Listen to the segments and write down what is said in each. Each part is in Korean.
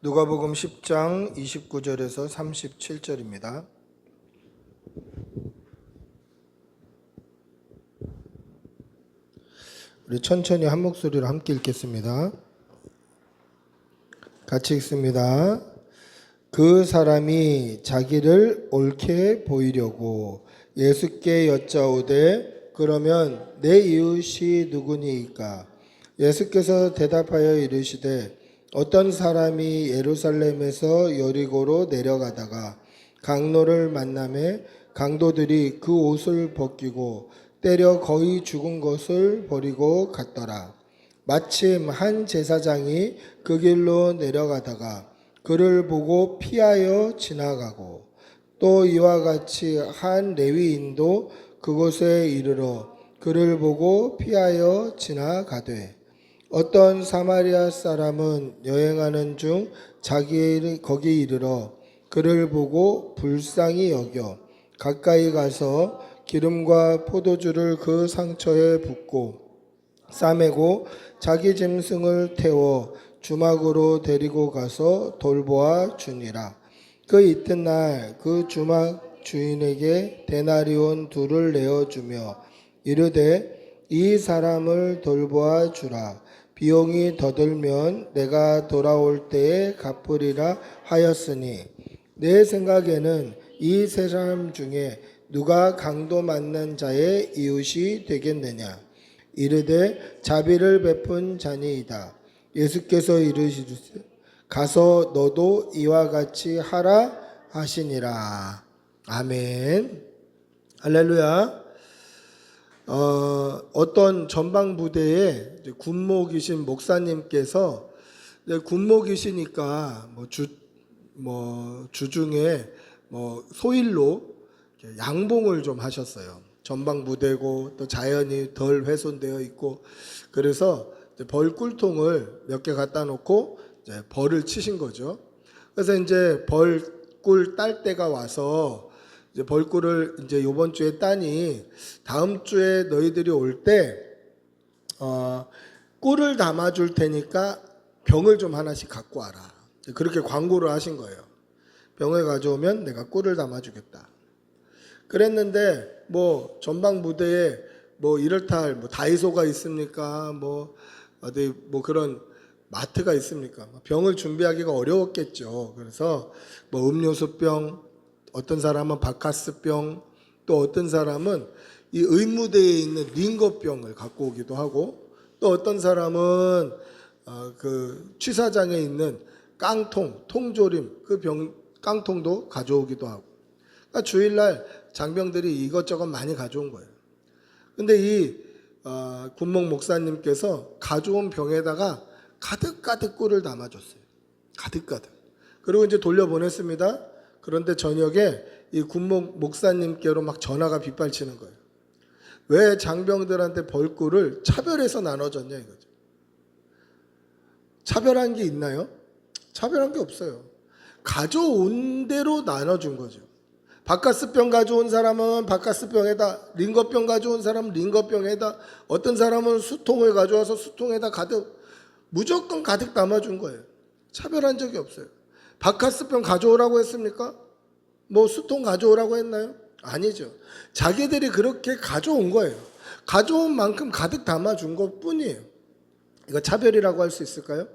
누가복음 10장 29절에서 37절입니다. 우리 천천히 한 목소리로 함께 읽겠습니다. 같이 읽습니다. 그 사람이 자기를 옳게 보이려고 예수께 여짜오되 그러면 내 이웃이 누구니이까 예수께서 대답하여 이르시되 어떤 사람이 예루살렘에서 여리고로 내려가다가 강로를 만남에 강도들이 그 옷을 벗기고 때려 거의 죽은 것을 버리고 갔더라. 마침 한 제사장이 그 길로 내려가다가 그를 보고 피하여 지나가고 또 이와 같이 한 레위인도 그곳에 이르러 그를 보고 피하여 지나가되 어떤 사마리아 사람은 여행하는 중 자기 거기 이르러 그를 보고 불쌍히 여겨 가까이 가서 기름과 포도주를 그 상처에 붓고 싸매고 자기 짐승을 태워 주막으로 데리고 가서 돌보아 주니라. 그 이튿날 그 주막 주인에게 데나리온 둘을 내어 주며 이르되 이 사람을 돌보아 주라. 비용이 더 들면 내가 돌아올 때에 갚으리라 하였으니 내 생각에는 이 세 사람 중에 누가 강도 맞는 자의 이웃이 되겠느냐? 이르되 자비를 베푼 자니이다. 예수께서 이르시되 가서 너도 이와 같이 하라 하시니라. 아멘. 할렐루야 어, 어떤 전방 부대에 이제 군목이신 목사님께서 이제 군목이시니까 뭐 주 뭐 주중에 뭐 소일로 양봉을 좀 하셨어요. 전방 부대고 또 자연이 덜 훼손되어 있고 그래서 벌 꿀통을 몇 개 갖다 놓고 벌을 치신 거죠. 그래서 이제 벌꿀 딸 때가 와서 이제 벌꿀을 이제 요번 주에 따니 다음 주에 너희들이 올때 어, 꿀을 담아 줄 테니까 병을 좀 하나씩 갖고 와라. 그렇게 광고를 하신 거예요. 병을 가져오면 내가 꿀을 담아 주겠다. 그랬는데 뭐 전방 무대에 뭐 이럴다 할 뭐 다이소가 있습니까? 뭐 어디 뭐 그런 마트가 있습니까? 병을 준비하기가 어려웠겠죠. 그래서 뭐 음료수병, 어떤 사람은 바카스병, 또 어떤 사람은 이 의무대에 있는 링거병을 갖고 오기도 하고, 또 어떤 사람은 어, 그 취사장에 있는 깡통, 통조림 그 병 깡통도 가져오기도 하고. 그러니까 주일날 장병들이 이것저것 많이 가져온 거예요. 근데 이 어, 군목 목사님께서 가져온 병에다가 가득가득 꿀을 담아줬어요. 가득가득. 그리고 이제 돌려보냈습니다. 그런데 저녁에 이 군목 목사님께로 막 전화가 빗발치는 거예요. 왜 장병들한테 벌꿀을 차별해서 나눠줬냐 이거죠. 차별한 게 있나요? 차별한 게 없어요. 가져온 대로 나눠준 거죠. 바카스병 가져온 사람은 바카스병에다, 링거병 가져온 사람은 링거병에다, 어떤 사람은 수통을 가져와서 수통에다 가득, 무조건 가득 담아준 거예요. 차별한 적이 없어요. 바카스병 가져오라고 했습니까? 뭐 수통 가져오라고 했나요? 아니죠. 자기들이 그렇게 가져온 거예요. 가져온 만큼 가득 담아준 것 뿐이에요. 이거 차별이라고 할 수 있을까요?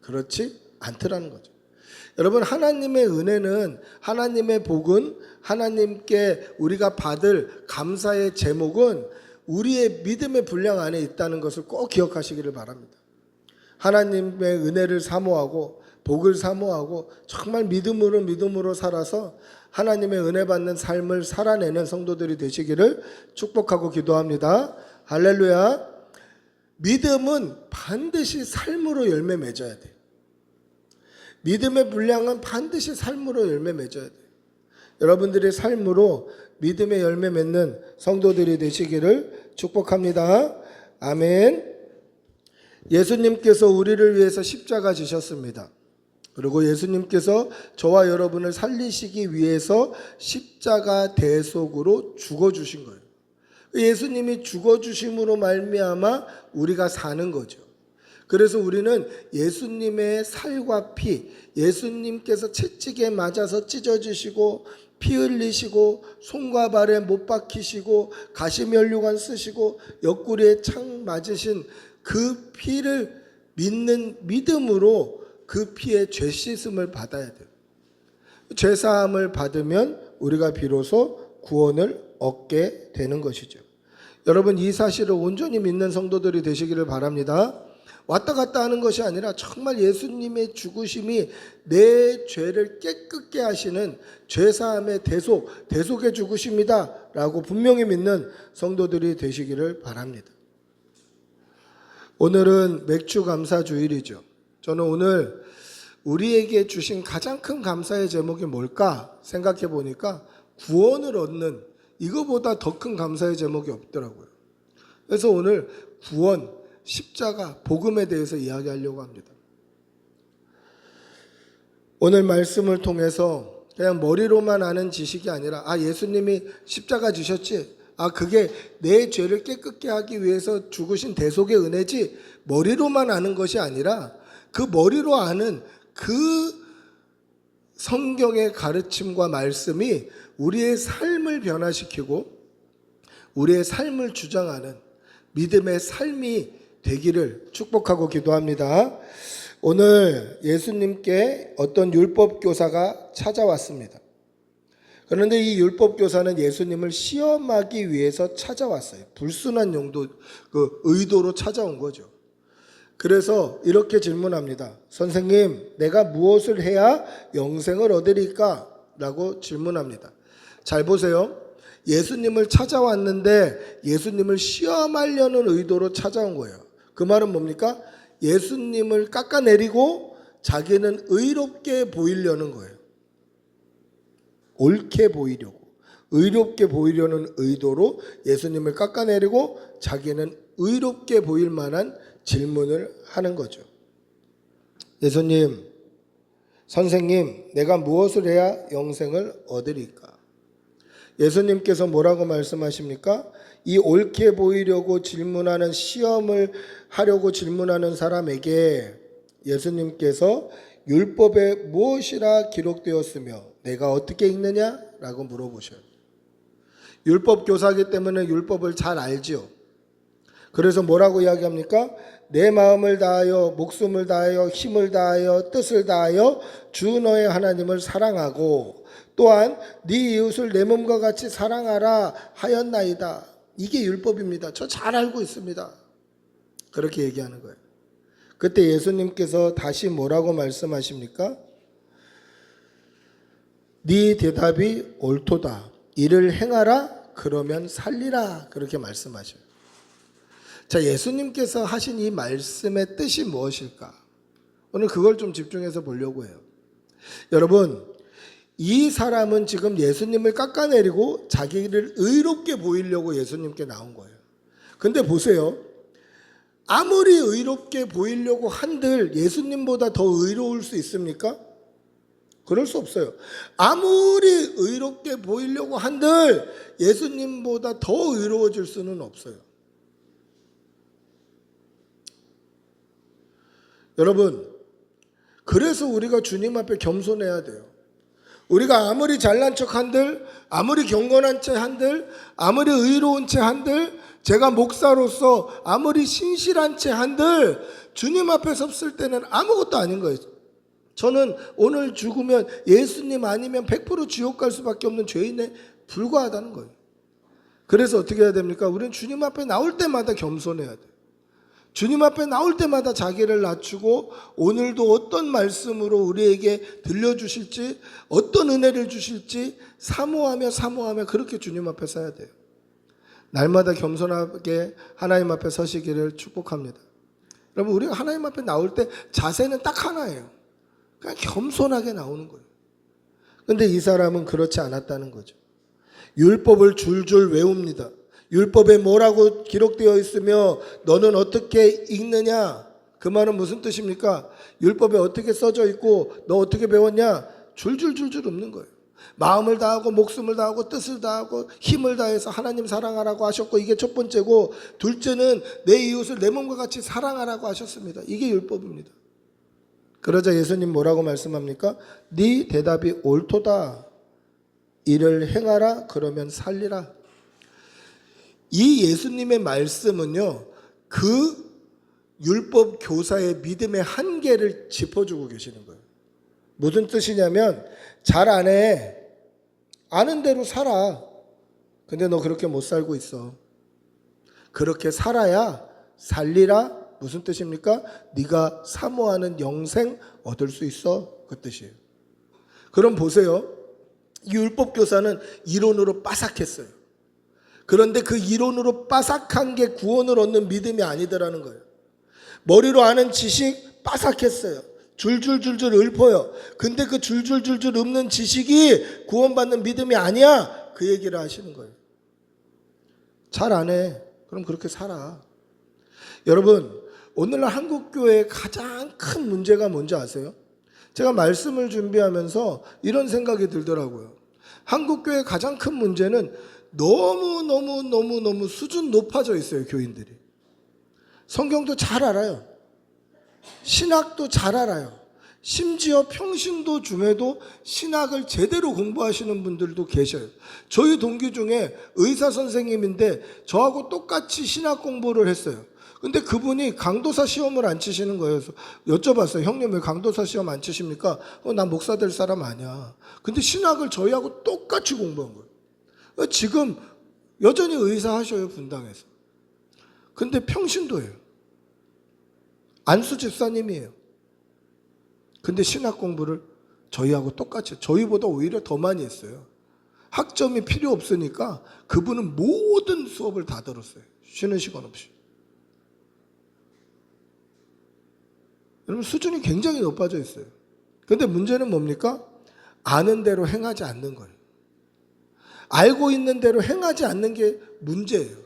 그렇지 않더라는 거죠. 여러분 하나님의 은혜는 하나님의 복은 하나님께 우리가 받을 감사의 제목은 우리의 믿음의 분량 안에 있다는 것을 꼭 기억하시기를 바랍니다. 하나님의 은혜를 사모하고 복을 사모하고 정말 믿음으로 믿음으로 살아서 하나님의 은혜 받는 삶을 살아내는 성도들이 되시기를 축복하고 기도합니다. 할렐루야. 믿음은 반드시 삶으로 열매 맺어야 돼. 믿음의 분량은 반드시 삶으로 열매 맺어야 돼. 여러분들의 삶으로 믿음의 열매 맺는 성도들이 되시기를 축복합니다. 아멘. 예수님께서 우리를 위해서 십자가 지셨습니다. 그리고 예수님께서 저와 여러분을 살리시기 위해서 십자가 대속으로 죽어 주신 거예요. 예수님이 죽어 주심으로 말미암아 우리가 사는 거죠. 그래서 우리는 예수님의 살과 피, 예수님께서 채찍에 맞아서 찢어지시고 피 흘리시고 손과 발에 못 박히시고 가시면류관 쓰시고 옆구리에 창 맞으신 그 피를 믿는 믿음으로 그 피의 죄 씻음을 받아야 돼요. 죄 사함을 받으면 우리가 비로소 구원을 얻게 되는 것이죠. 여러분 이 사실을 온전히 믿는 성도들이 되시기를 바랍니다. 왔다 갔다 하는 것이 아니라 정말 예수님의 죽으심이 내 죄를 깨끗게 하시는 죄 사함의 대속, 대속의 죽으심이다라고 분명히 믿는 성도들이 되시기를 바랍니다. 오늘은 맥주 감사 주일이죠. 저는 오늘 우리에게 주신 가장 큰 감사의 제목이 뭘까 생각해 보니까 구원을 얻는 이거보다 더 큰 감사의 제목이 없더라고요. 그래서 오늘 구원, 십자가, 복음에 대해서 이야기하려고 합니다. 오늘 말씀을 통해서 그냥 머리로만 아는 지식이 아니라 아 예수님이 십자가 지셨지 아 그게 내 죄를 깨끗게 하기 위해서 죽으신 대속의 은혜지 머리로만 아는 것이 아니라 그 머리로 아는 그 성경의 가르침과 말씀이 우리의 삶을 변화시키고 우리의 삶을 주장하는 믿음의 삶이 되기를 축복하고 기도합니다. 오늘 예수님께 어떤 율법 교사가 찾아왔습니다. 그런데 이 율법 교사는 예수님을 시험하기 위해서 찾아왔어요. 불순한 용도, 그 의도로 찾아온 거죠. 그래서 이렇게 질문합니다. 선생님, 내가 무엇을 해야 영생을 얻으리까? 라고 질문합니다. 잘 보세요. 예수님을 찾아왔는데 예수님을 시험하려는 의도로 찾아온 거예요. 그 말은 뭡니까? 예수님을 깎아내리고 자기는 의롭게 보이려는 거예요. 옳게 보이려고. 의롭게 보이려는 의도로 예수님을 깎아내리고 자기는 의롭게 보일 만한 질문을 하는 거죠. 예수님, 선생님, 내가 무엇을 해야 영생을 얻으리까? 예수님께서 뭐라고 말씀하십니까? 이 옳게 보이려고 질문하는 시험을 하려고 질문하는 사람에게 예수님께서 율법에 무엇이라 기록되었으며 내가 어떻게 읽느냐? 라고 물어보셔요. 율법 교사기 때문에 율법을 잘 알지요. 그래서 뭐라고 이야기합니까? 내 마음을 다하여 목숨을 다하여 힘을 다하여 뜻을 다하여 주 너의 하나님을 사랑하고 또한 네 이웃을 내 몸과 같이 사랑하라 하였나이다. 이게 율법입니다. 저 잘 알고 있습니다. 그렇게 얘기하는 거예요. 그때 예수님께서 다시 뭐라고 말씀하십니까? 네 대답이 옳도다. 이를 행하라 그러면 살리라 그렇게 말씀하셔요. 자, 예수님께서 하신 이 말씀의 뜻이 무엇일까? 오늘 그걸 좀 집중해서 보려고 해요. 여러분, 이 사람은 지금 예수님을 깎아내리고 자기를 의롭게 보이려고 예수님께 나온 거예요. 근데 보세요. 아무리 의롭게 보이려고 한들 예수님보다 더 의로울 수 있습니까? 그럴 수 없어요. 아무리 의롭게 보이려고 한들 예수님보다 더 의로워질 수는 없어요. 여러분, 그래서 우리가 주님 앞에 겸손해야 돼요. 우리가 아무리 잘난 척 한들, 아무리 경건한 채 한들, 아무리 의로운 채 한들, 제가 목사로서 아무리 신실한 채 한들, 주님 앞에 섰을 때는 아무것도 아닌 거예요. 저는 오늘 죽으면 예수님 아니면 100% 지옥 갈 수밖에 없는 죄인에 불과하다는 거예요. 그래서 어떻게 해야 됩니까? 우리는 주님 앞에 나올 때마다 겸손해야 돼요. 주님 앞에 나올 때마다 자기를 낮추고 오늘도 어떤 말씀으로 우리에게 들려주실지 어떤 은혜를 주실지 사모하며 사모하며 그렇게 주님 앞에 서야 돼요. 날마다 겸손하게 하나님 앞에 서시기를 축복합니다. 여러분 우리가 하나님 앞에 나올 때 자세는 딱 하나예요. 그냥 겸손하게 나오는 거예요. 근데 이 사람은 그렇지 않았다는 거죠. 율법을 줄줄 외웁니다. 율법에 뭐라고 기록되어 있으며 너는 어떻게 읽느냐? 그 말은 무슨 뜻입니까? 율법에 어떻게 써져 있고 너 어떻게 배웠냐? 줄줄줄줄 없는 거예요. 마음을 다하고 목숨을 다하고 뜻을 다하고 힘을 다해서 하나님 사랑하라고 하셨고 이게 첫 번째고 둘째는 내 이웃을 내 몸과 같이 사랑하라고 하셨습니다. 이게 율법입니다. 그러자 예수님 뭐라고 말씀합니까? 네 대답이 옳도다. 이를 행하라 그러면 살리라. 이 예수님의 말씀은요. 그 율법 교사의 믿음의 한계를 짚어주고 계시는 거예요. 무슨 뜻이냐면 잘 안 해. 아는 대로 살아. 근데 너 그렇게 못 살고 있어. 그렇게 살아야 살리라 무슨 뜻입니까? 네가 사모하는 영생 얻을 수 있어. 그 뜻이에요. 그럼 보세요. 이 율법 교사는 이론으로 빠삭했어요. 그런데 그 이론으로 빠삭한 게 구원을 얻는 믿음이 아니더라는 거예요. 머리로 아는 지식 빠삭했어요. 줄줄줄줄 읊어요. 근데 그 줄줄줄줄 읊는 지식이 구원받는 믿음이 아니야. 그 얘기를 하시는 거예요. 잘 안 해. 그럼 그렇게 살아. 여러분, 오늘날 한국교회의 가장 큰 문제가 뭔지 아세요? 제가 말씀을 준비하면서 이런 생각이 들더라고요. 한국교회의 가장 큰 문제는 너무 너무 너무 너무 수준 높아져 있어요, 교인들이. 성경도 잘 알아요. 신학도 잘 알아요. 심지어 평신도 중에도 신학을 제대로 공부하시는 분들도 계셔요. 저희 동기 중에 의사 선생님인데 저하고 똑같이 신학 공부를 했어요. 근데 그분이 강도사 시험을 안 치시는 거예요. 여쭤봤어요. 형님 왜 강도사 시험 안 치십니까? 어, 난 목사 될 사람 아니야. 근데 신학을 저희하고 똑같이 공부한 거예요. 어, 지금 여전히 의사 하셔요, 분당에서. 근데 평신도예요. 안수 집사님이에요. 근데 신학 공부를 저희하고 똑같이 저희보다 오히려 더 많이 했어요. 학점이 필요 없으니까 그분은 모든 수업을 다 들었어요. 쉬는 시간 없이. 여러분 수준이 굉장히 높아져 있어요. 근데 문제는 뭡니까? 아는 대로 행하지 않는 거예요. 알고 있는 대로 행하지 않는 게 문제예요.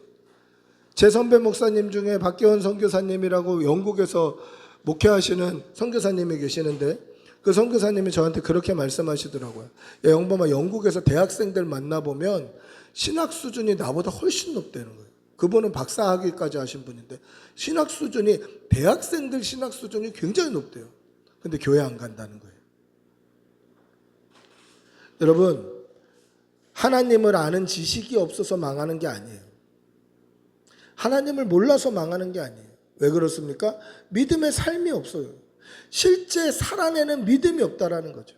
제 선배 목사님 중에 박계원 선교사님이라고 영국에서 목회하시는 선교사님이 계시는데 그 선교사님이 저한테 그렇게 말씀하시더라고요. 야, 영범아 영국에서 대학생들 만나보면 신학 수준이 나보다 훨씬 높다는 거예요. 그분은 박사학위까지 하신 분인데 신학 수준이 대학생들 신학 수준이 굉장히 높대요. 근데 교회 안 간다는 거예요. 여러분 하나님을 아는 지식이 없어서 망하는 게 아니에요. 하나님을 몰라서 망하는 게 아니에요. 왜 그렇습니까? 믿음의 삶이 없어요. 실제 살아내는 믿음이 없다라는 거죠.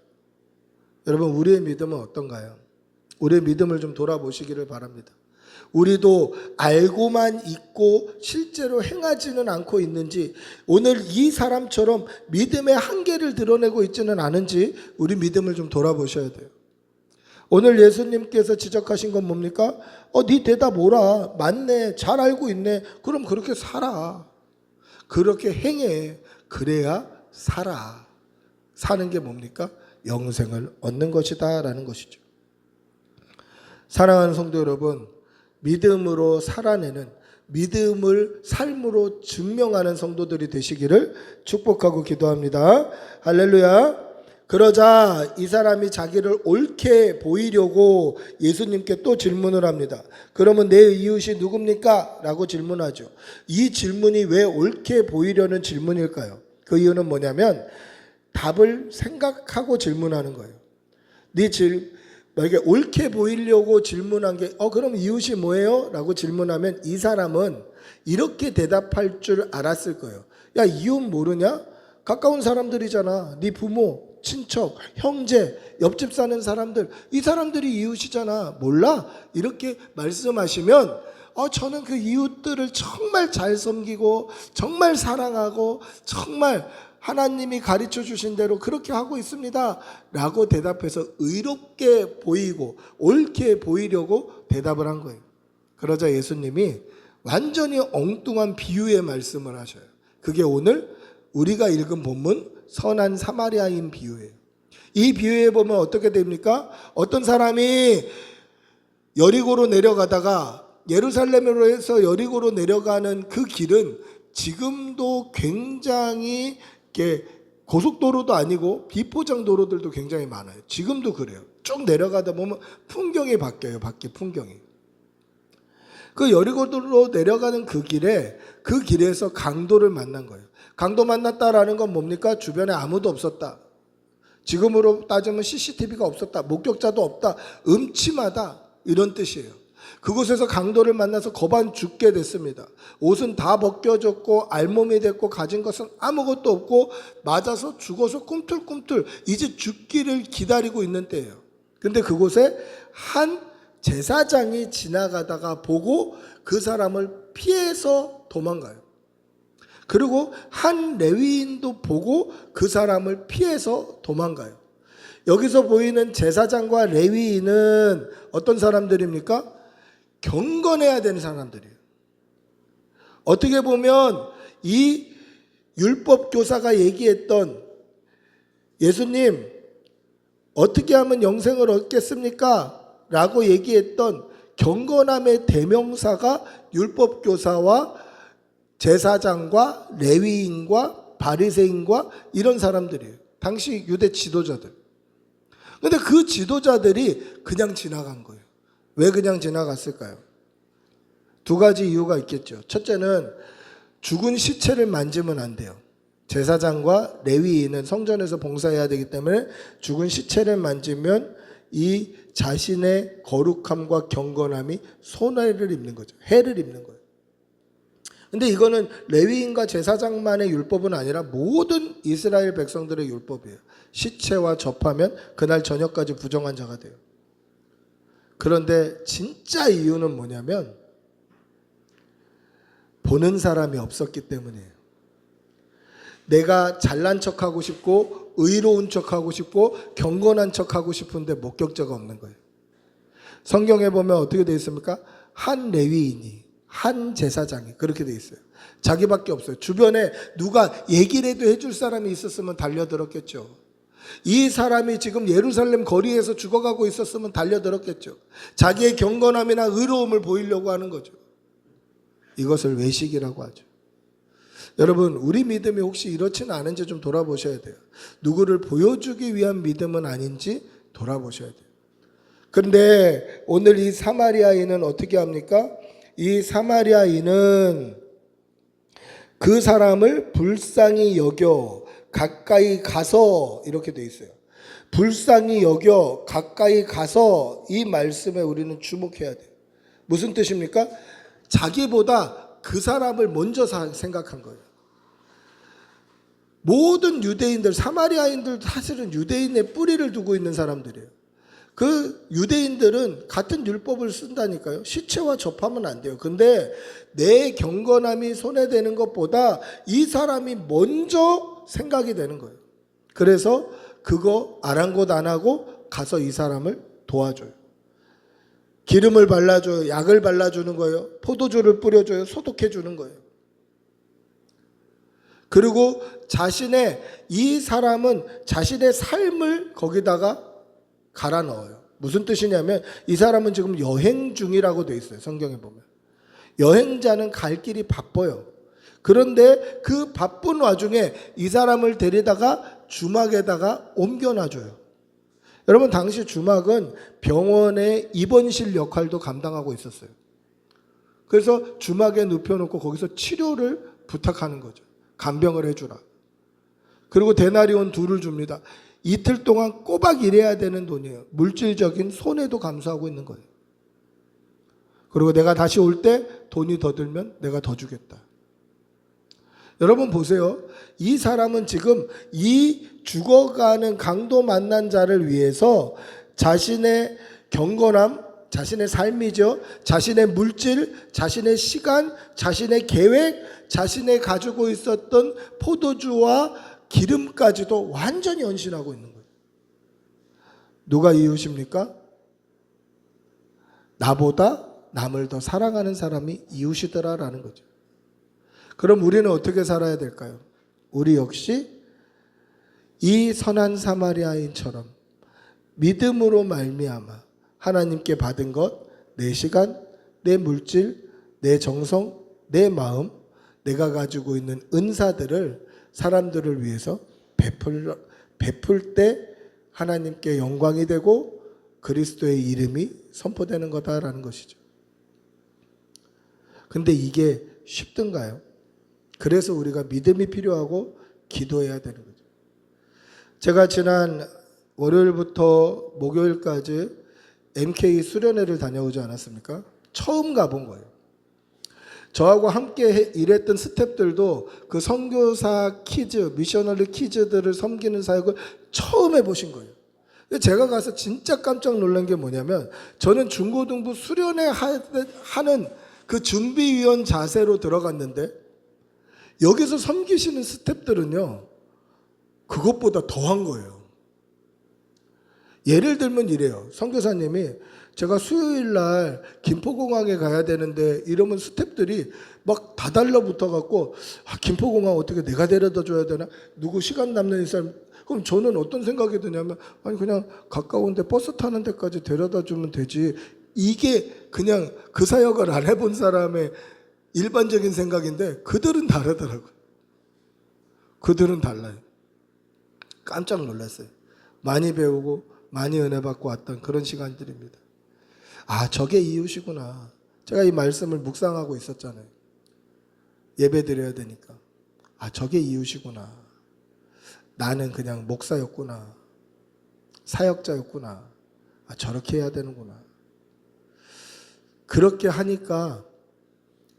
여러분, 우리의 믿음은 어떤가요? 우리의 믿음을 좀 돌아보시기를 바랍니다. 우리도 알고만 있고 실제로 행하지는 않고 있는지 오늘 이 사람처럼 믿음의 한계를 드러내고 있지는 않은지 우리 믿음을 좀 돌아보셔야 돼요. 오늘 예수님께서 지적하신 건 뭡니까? 어, 네 대답 오라. 맞네. 잘 알고 있네. 그럼 그렇게 살아. 그렇게 행해. 그래야 살아. 사는 게 뭡니까? 영생을 얻는 것이다 라는 것이죠. 사랑하는 성도 여러분, 믿음으로 살아내는 믿음을 삶으로 증명하는 성도들이 되시기를 축복하고 기도합니다. 할렐루야. 그러자 이 사람이 자기를 옳게 보이려고 예수님께 또 질문을 합니다. 그러면 내 이웃이 누굽니까? 라고 질문하죠. 이 질문이 왜 옳게 보이려는 질문일까요? 그 이유는 뭐냐면 답을 생각하고 질문하는 거예요. 네 질, 만약에 옳게 보이려고 질문한 게, 어, 그럼 이웃이 뭐예요? 라고 질문하면 이 사람은 이렇게 대답할 줄 알았을 거예요. 야, 이웃 모르냐? 가까운 사람들이잖아. 네 부모, 친척, 형제, 옆집 사는 사람들, 이 사람들이 이웃이잖아. 몰라? 이렇게 말씀하시면, 어, 저는 그 이웃들을 정말 잘 섬기고, 정말 사랑하고, 정말 하나님이 가르쳐 주신 대로 그렇게 하고 있습니다. 라고 대답해서 의롭게 보이고, 옳게 보이려고 대답을 한 거예요. 그러자 예수님이 완전히 엉뚱한 비유의 말씀을 하셔요. 그게 오늘 우리가 읽은 본문 선한 사마리아인 비유예요. 이 비유에 보면 어떻게 됩니까? 어떤 사람이 여리고로 내려가다가 예루살렘으로 해서 여리고로 내려가는 그 길은 지금도 굉장히 이렇게 고속도로도 아니고 비포장 도로들도 굉장히 많아요. 지금도 그래요. 쭉 내려가다 보면 풍경이 바뀌어요. 바뀌 풍경이. 그 여리고로 내려가는 그 길에 그 길에서 강도를 만난 거예요. 강도 만났다라는 건 뭡니까? 주변에 아무도 없었다. 지금으로 따지면 CCTV가 없었다. 목격자도 없다. 음침하다. 이런 뜻이에요. 그곳에서 강도를 만나서 거반 죽게 됐습니다. 옷은 다 벗겨졌고 알몸이 됐고 가진 것은 아무것도 없고 맞아서 죽어서 꿈틀꿈틀 이제 죽기를 기다리고 있는 때예요. 근데 그곳에 한 제사장이 지나가다가 보고 그 사람을 피해서 도망가요. 그리고 한 레위인도 보고 그 사람을 피해서 도망가요. 여기서 보이는 제사장과 레위인은 어떤 사람들입니까? 경건해야 되는 사람들이에요. 어떻게 보면 이 율법 교사가 얘기했던 예수님 어떻게 하면 영생을 얻겠습니까? 라고 얘기했던 경건함의 대명사가 율법 교사와 제사장과 레위인과 바리새인과 이런 사람들이에요. 당시 유대 지도자들. 근데 그 지도자들이 그냥 지나간 거예요. 왜 그냥 지나갔을까요? 두 가지 이유가 있겠죠. 첫째는 죽은 시체를 만지면 안 돼요. 제사장과 레위인은 성전에서 봉사해야 되기 때문에 죽은 시체를 만지면 이 자신의 거룩함과 경건함이 손해를 입는 거죠. 해를 입는 거예요. 근데 이거는 레위인과 제사장만의 율법은 아니라 모든 이스라엘 백성들의 율법이에요. 시체와 접하면 그날 저녁까지 부정한 자가 돼요. 그런데 진짜 이유는 뭐냐면 보는 사람이 없었기 때문이에요. 내가 잘난 척하고 싶고 의로운 척하고 싶고 경건한 척하고 싶은데 목격자가 없는 거예요. 성경에 보면 어떻게 되어 있습니까? 한 레위인이 한 제사장이 그렇게 되어 있어요. 자기밖에 없어요. 주변에 누가 얘기라도 해줄 사람이 있었으면 달려들었겠죠. 이 사람이 지금 예루살렘 거리에서 죽어가고 있었으면 달려들었겠죠. 자기의 경건함이나 의로움을 보이려고 하는 거죠. 이것을 외식이라고 하죠. 여러분, 우리 믿음이 혹시 이렇지는 않은지 좀 돌아보셔야 돼요. 누구를 보여주기 위한 믿음은 아닌지 돌아보셔야 돼요. 그런데 오늘 이 사마리아인은 어떻게 합니까? 이 사마리아인은 그 사람을 불쌍히 여겨 가까이 가서 이렇게 돼 있어요. 불쌍히 여겨 가까이 가서 이 말씀에 우리는 주목해야 돼요. 무슨 뜻입니까? 자기보다 그 사람을 먼저 생각한 거예요. 모든 유대인들, 사마리아인들 사실은 유대인의 뿌리를 두고 있는 사람들이에요. 그 유대인들은 같은 율법을 쓴다니까요. 시체와 접하면 안 돼요. 근데 내 경건함이 손해되는 것보다 이 사람이 먼저 생각이 되는 거예요. 그래서 그거 아랑곳 안 하고 가서 이 사람을 도와줘요. 기름을 발라줘요. 약을 발라주는 거예요. 포도주를 뿌려줘요. 소독해주는 거예요. 그리고 자신의 이 사람은 자신의 삶을 거기다가 갈아 넣어요. 무슨 뜻이냐면 이 사람은 지금 여행 중이라고 돼 있어요. 성경에 보면. 여행자는 갈 길이 바빠요. 그런데 그 바쁜 와중에 이 사람을 데리다가 주막에다가 옮겨놔줘요. 여러분, 당시 주막은 병원의 입원실 역할도 감당하고 있었어요. 그래서 주막에 눕혀놓고 거기서 치료를 부탁하는 거죠. 간병을 해주라. 그리고 데나리온 둘을 줍니다. 이틀 동안 꼬박 일해야 되는 돈이에요. 물질적인 손해도 감수하고 있는 거예요. 그리고 내가 다시 올 때 돈이 더 들면 내가 더 주겠다. 여러분 보세요. 이 사람은 지금 이 죽어가는 강도 만난 자를 위해서 자신의 경건함, 자신의 삶이죠. 자신의 물질, 자신의 시간, 자신의 계획, 자신의 가지고 있었던 포도주와 기름까지도 완전히 헌신하고 있는 거예요. 누가 이웃입니까? 나보다 남을 더 사랑하는 사람이 이웃이더라라는 거죠. 그럼 우리는 어떻게 살아야 될까요? 우리 역시 이 선한 사마리아인처럼 믿음으로 말미암아 하나님께 받은 것, 내 시간, 내 물질, 내 정성, 내 마음, 내가 가지고 있는 은사들을 사람들을 위해서 베풀, 베풀 때 하나님께 영광이 되고 그리스도의 이름이 선포되는 거다라는 것이죠. 근데 이게 쉽던가요? 그래서 우리가 믿음이 필요하고 기도해야 되는 거죠. 제가 지난 월요일부터 목요일까지 MK 수련회를 다녀오지 않았습니까? 처음 가본 거예요. 저하고 함께 해- 일했던 스탭들도 그 선교사 키즈, 미셔너리 키즈들을 섬기는 사역을 처음 해보신 거예요. 제가 가서 진짜 깜짝 놀란 게 뭐냐면 저는 중고등부 수련회 하- 하는 그 준비위원 자세로 들어갔는데 여기서 섬기시는 스탭들은요 그것보다 더한 거예요. 예를 들면 이래요. 선교사님이 제가 수요일 날 김포공항에 가야 되는데 이러면 스탭들이 막 다 달라붙어 갖고 아, 김포공항 어떻게 내가 데려다 줘야 되나? 누구 시간 남는 사람 그럼 저는 어떤 생각이 드냐면 아니 그냥 가까운데 버스 타는 데까지 데려다 주면 되지. 이게 그냥 그 사역을 안 해본 사람의 일반적인 생각인데 그들은 다르더라고요. 그들은 달라요. 깜짝 놀랐어요. 많이 배우고 많이 은혜 받고 왔던 그런 시간들입니다. 아, 저게 이유시구나. 제가 이 말씀을 묵상하고 있었잖아요. 예배 드려야 되니까. 아, 저게 이유시구나. 나는 그냥 목사였구나. 사역자였구나. 아, 저렇게 해야 되는구나. 그렇게 하니까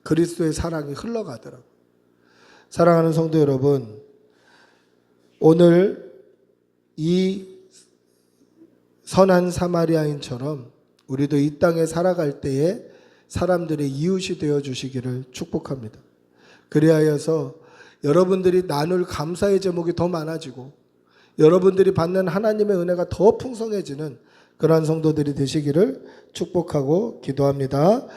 그리스도의 사랑이 흘러가더라고요. 사랑하는 성도 여러분, 오늘 이 선한 사마리아인처럼 우리도 이 땅에 살아갈 때에 사람들의 이웃이 되어 주시기를 축복합니다. 그리하여서 여러분들이 나눌 감사의 제목이 더 많아지고 여러분들이 받는 하나님의 은혜가 더 풍성해지는 그러한 성도들이 되시기를 축복하고 기도합니다.